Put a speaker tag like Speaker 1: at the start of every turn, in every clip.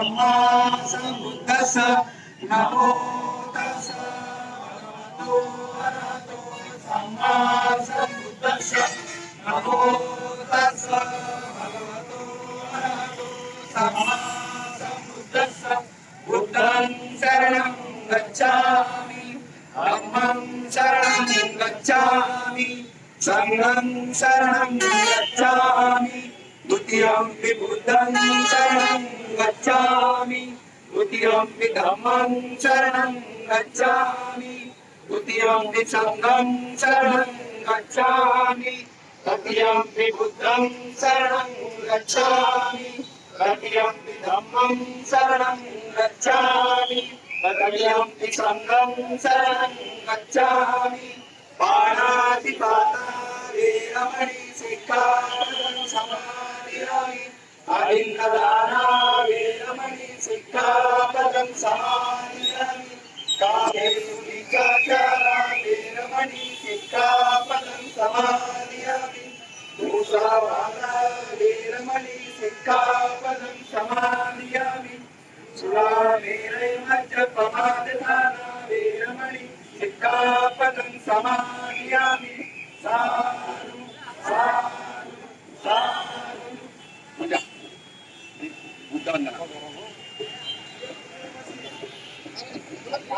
Speaker 1: सम्मा सम्बुद्धस नमो तस् भगवतो अरहतो सम्मा सम्बुद्धस नमो तस् भगवतो अरहतो सम्मा सम्बुद्धस बुद्धं शरणं गच्छामि धम्मं शरणं गच्छामि सङ्गं शरणं गच्छामि द्वितीयं विबुद्धं शरणं
Speaker 2: గచ్చామి ఉతిరంబి ధమ్మం శరణం గచ్చామి ఉతిరంబి సంఘం శరణం గచ్చామి తతియంబి బుద్ధం శరణం గచ్చామి తతియంబి ధమ్మం శరణం గచ్చామి తతియంబి సంఘం శరణం గచ్చామి పాణాతి పాత వేరమణి శిఖా సమాధి అరింకదానా వేరమణి శిక్షాపదం సమానియం కామేషు నిచాచారా వేరమణి శిక్షాపదం సమానియామి దోషావాదా వేరమణి శిక్షాపదం సమానియామి సురామేరే మధ్య ప్రమాదధానా వేరమణి శిక్షాపదం సమానియామి సా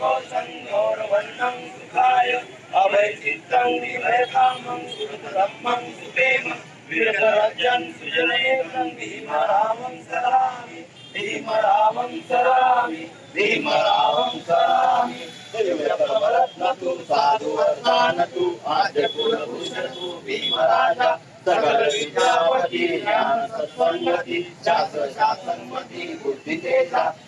Speaker 2: कोशं गौरवर्णं सुखाय अभयचित्तं निभयकामं गुरुतरमं सुपेम वीरतरजन् सुजनयेतं भीमरामं सरामि भीमरामं सरामि भीमरामं सरामि देवप्रबलत्नतु साधुवर्तानतु आद्यकुलभूषणतु भीमराजा सकल विद्यापति ज्ञान सत्संगति शास्त्र शासनमति बुद्धितेजा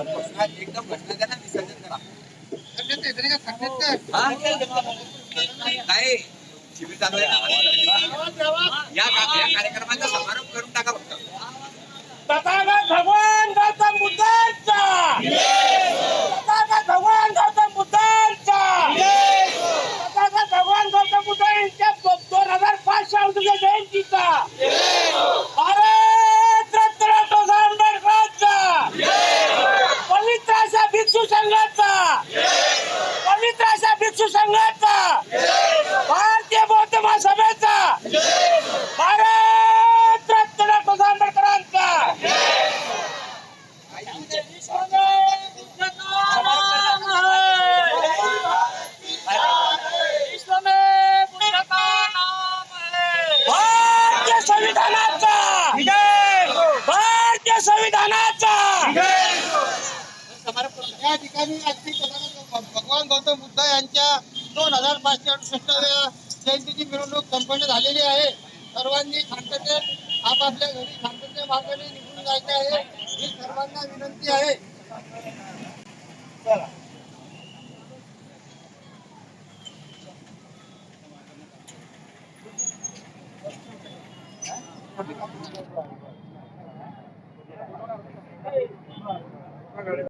Speaker 1: एकदम भ्रष्टाचाराला विसर्जन करा काय शिबिर चालू आहे ना या कार्यक्रमाचा समारोप करून टाका
Speaker 3: तथागत भगवान गौतम बुद्धांचा तथागत भगवान गौतम तथागत भगवान गौतम दोन हजार जयंतीचा
Speaker 4: या ठिकाणी अगदी भगवान गौतम बुद्ध यांच्या दोन हजार पाचशे अडुसष्टाव्या जयंतीची मिरवणूक संपन्न झालेली आहे सर्वांनी शांततेत आपापल्या घरी शांततेच्या मार्गाने निघून जायचे आहे ही सर्वांना विनंती आहे